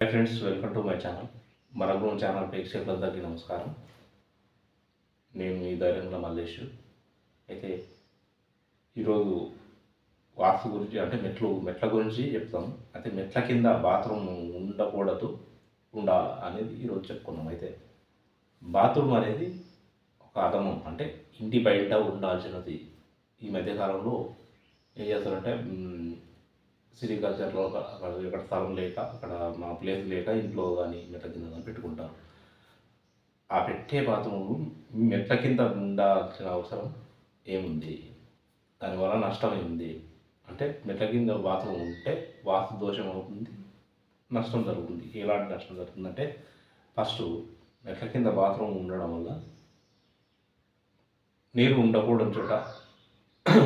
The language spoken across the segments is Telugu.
Hi friends welcome to my channel మరగ్రూమ్ channel ప్రేక్షకులందరికీ నమస్కారం. నేను మీ ధైర్యంలో మల్లేష్. అయితే ఈరోజు వాస్తు గురించి అంటే మెట్లు మెట్ల గురించి చెప్తాం. అయితే మెట్ల కింద బాత్రూమ్ ఉండకూడదు ఉండాలి అనేది ఈరోజు చెప్పుకున్నాం. అయితే బాత్రూమ్ అనేది ఒక అదమం అంటే ఇంటి బయట ఉండాల్సినది. ఈ మధ్యకాలంలో ఏం చేస్తారంటే సిరికల్చర్లో అక్కడ ఇక్కడ స్థలం లేక అక్కడ మా ప్లేస్ లేక ఇంట్లో కానీ మెట్ల కింద కానీ పెట్టుకుంటారు. ఆ పెట్టే బాత్రూమ్ మెట్ల కింద ఉండాల్సిన అవసరం ఏముంది? దానివల్ల నష్టం ఏముంది? అంటే మెట్ల కింద బాత్రూమ్ ఉంటే వాస్తు దోషం అవుతుంది నష్టం జరుగుతుంది. ఎలాంటి నష్టం జరుగుతుందంటే ఫస్ట్ మెట్ల కింద బాత్రూమ్ ఉండడం వల్ల నీరు ఉండకూడని చోట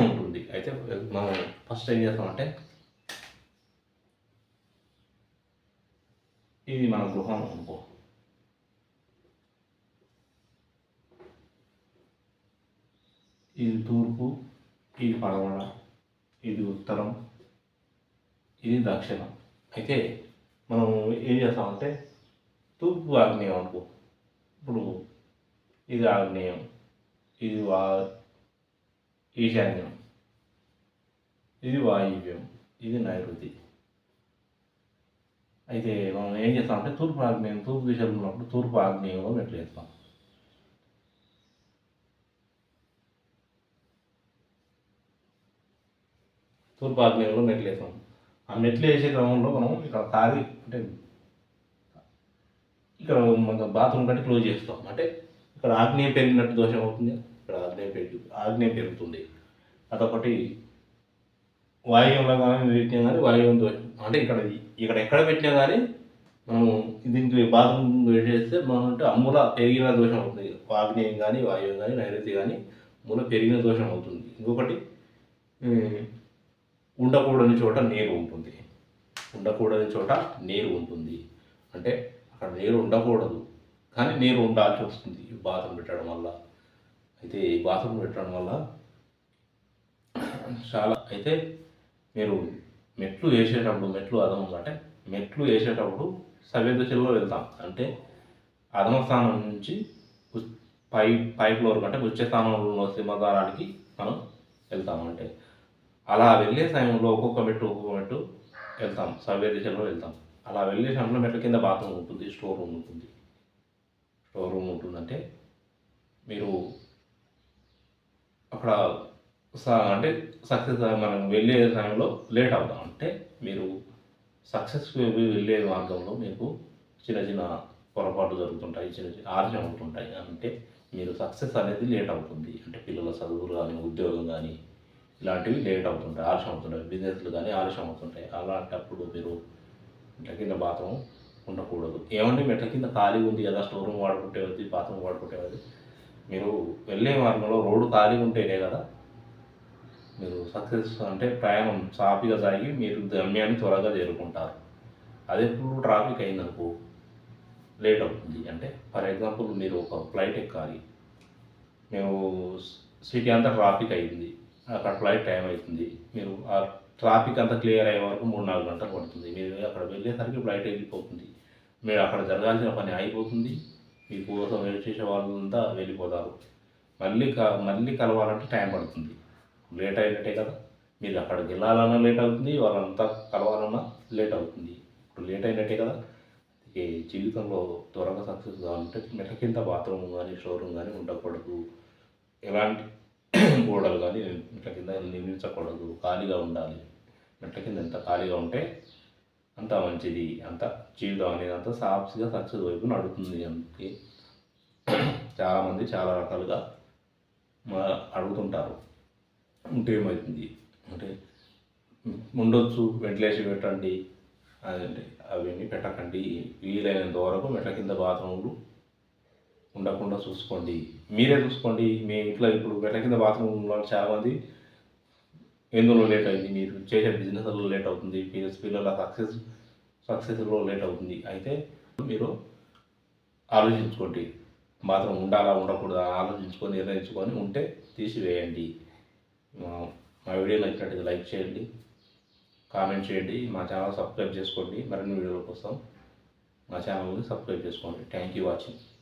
ఉంటుంది. అయితే మనం ఫస్ట్ ఏం చేస్తామంటే ఇది మన గృహం అనుకో ఇది తూర్పు ఇది పడమర ఇది ఉత్తరం ఇది దక్షిణం అయితే మనం ఏం చేస్తామంటే తూర్పు ఆగ్నేయం అనుకో ఇప్పుడు ఇది ఆగ్నేయం ఇది వా ఈశాన్యం ఇది వాయువ్యం ఇది నైరుతి అయితే మనం ఏం చేస్తాం అంటే తూర్పు ఆగ్నేయం తూర్పు దిశలో ఉన్నప్పుడు తూర్పు ఆగ్నేయంలో మెట్లు వేస్తాం తూర్పు ఆగ్నేయంలో మెట్లు వేస్తాం ఆ మెట్లు వేసే క్రమంలో మనం ఇక్కడ తాగి అంటే ఇక్కడ మన బాత్రూమ్ కంటే క్లోజ్ చేస్తాం. అంటే ఇక్కడ ఆగ్నేయం పెరిగినట్టు దోషం అవుతుంది. ఇక్కడ ఆగ్నేయం పెరిగి ఆగ్నేయం పెరుగుతుంది. అదొకటి వాయువ్యంలో కానీ పెట్టినా కానీ వాయువ్యం దోషం. అంటే ఇక్కడ ఇక్కడ ఎక్కడ పెట్టినా కానీ మనము దీనికి బాత్రూమ్ చేస్తే మనం అంటే అమ్ముల పెరిగిన దోషం అవుతుంది. ఆగ్నేయం కానీ వాయువు కానీ నైరుతి కానీ మూల పెరిగిన దోషం అవుతుంది. ఇంకొకటి ఉండకూడని చోట నీరు ఉంటుంది. ఉండకూడని చోట నీరు ఉంటుంది. అంటే అక్కడ నీరు ఉండకూడదు. కానీ నీరు ఉండాల్సి వస్తుంది ఈ బాత్రూమ్ పెట్టడం వల్ల. అయితే ఈ బాత్రూమ్ పెట్టడం వల్ల చాలా అయితే మీరు మెట్లు వేసేటప్పుడు మెట్లు అదం అంటే మెట్లు వేసేటప్పుడు సవ్యదశలో వెళ్తాం. అంటే అదమ స్థానం నుంచి పై పై ఫ్లోర్ కంటే ఉచ్చ స్థానంలో సింహద్వారానికి మనం వెళ్తాం అంటే. అలా వెళ్ళే సమయంలో ఒక్కొక్క మెట్టు ఒక్కొక్క మెట్టు వెళ్తాం. సవ్య దిశలో వెళ్తాం. అలా వెళ్ళే సమయంలో మెట్ల కింద బాత్రూమ్ ఉంటుంది స్టోర్ రూమ్ ఉంటుంది. స్టోర్ రూమ్ ఉంటుందంటే మీరు అక్కడ అంటే సక్సెస్ మనం వెళ్ళే సమయంలో లేట్ అవుతాం. అంటే మీరు సక్సెస్ వెళ్ళే మార్గంలో మీకు చిన్న చిన్న పొరపాటు జరుగుతుంటాయి చిన్న చిన్న ఆలస్యం ఉంటుంటాయి. అంటే మీరు సక్సెస్ అనేది లేట్ అవుతుంది. అంటే పిల్లల చదువులు కానీ ఉద్యోగం కానీ ఇలాంటివి లేట్ అవుతుంటాయి. ఆలస్యం అవుతుంటాయి. బిజినెస్లు కానీ ఆలస్యం అవుతుంటాయి. అలాంటప్పుడు మీరు మెట్ల కింద బాత్రూమ్ ఉండకూడదు. ఏమంటే మెట్ల కింద ఖాళీ ఉంది కదా స్టోర్ రూమ్ వద్దు బాత్రూమ్ వాడుకుంటేది మీరు వెళ్ళే మార్గంలో రోడ్డు ఖాళీ ఉంటేనే కదా మీరు సక్సెస్ అంటే ప్రయాణం సాఫీగా సాగి మీరు గమ్యాన్ని త్వరగా చేరుకుంటారు. అదే ఇప్పుడు ట్రాఫిక్ అయిందనుకో లేట్ అవుతుంది. అంటే ఫర్ ఎగ్జాంపుల్ మీరు ఒక ఫ్లైట్ ఎక్కాలి. మేము సిటీ అంతా ట్రాఫిక్ అయింది. అక్కడ ఫ్లైట్ టైం అవుతుంది. మీరు ఆ ట్రాఫిక్ అంతా క్లియర్ అయ్యే వరకు మూడు నాలుగు గంటలు పడుతుంది. మీరు అక్కడ వెళ్ళేసరికి ఫ్లైట్ వెళ్ళిపోతుంది. మీరు అక్కడ జరగాల్సిన పని అయిపోతుంది మీ కోసం వెయిట్ చేసే వాళ్ళంతా వెళ్ళిపోతారు. మళ్ళీ క మళ్ళీ కలవాలంటే టైం పడుతుంది. లేట్ అయినట్టే కదా. మీరు అక్కడికి వెళ్ళాలన్నా లేట్ అవుతుంది వాళ్ళంతా కలవాలన్నా లేట్ అవుతుంది. ఇప్పుడు లేట్ అయినట్టే కదా. అందుకే జీవితంలో త్వరగా సక్సెస్ కావాలంటే మెట్ల కింద బాత్రూమ్ కానీ షోరూమ్ కానీ ఉండకూడదు. ఎలాంటి గోడలు కానీ మెట్ల కింద నిర్మించకూడదు. ఖాళీగా ఉండాలి. మెట్ల కింద ఎంత ఖాళీగా ఉంటే అంత మంచిది. అంత జీవితం అనేది అంత సాఫ్స్గా సక్సెస్ వైపు నడుస్తుంది అందుకే. చాలామంది చాలా రకాలుగా మా అడుగుతుంటారు. ఉంటే ఏమవుతుంది అంటే ఉండొచ్చు వెంటిలేషన్ పెట్టండి అదండి అవన్నీ పెట్టకండి. వీలైనంత వరకు మెట్ల కింద బాత్రూమ్లు ఉండకుండా చూసుకోండి. మీరే చూసుకోండి. మీ ఇంట్లో ఇప్పుడు మెట్ల కింద బాత్రూమ్లో చాలామంది ఎందులో లేట్ అయింది? మీరు చేసే బిజినెస్లో లేట్ అవుతుంది. పిల్లల పిల్లల సక్సెస్ సక్సెస్లో లేట్ అవుతుంది. అయితే మీరు ఆలోచించుకోండి. బాత్రూమ్ ఉండాలా ఉండకూడదా? ఆలోచించుకొని నిర్ణయించుకొని ఉంటే తీసివేయండి. మా- వీడియో నచ్చినట్టు లైక్ చేయండి కామెంట్ చేయండి మా ఛానల్ సబ్స్క్రైబ్ చేసుకోండి. మరిన్ని వీడియోల కోసం మా ఛానల్ని సబ్స్క్రైబ్ చేసుకోండి. Thank you watching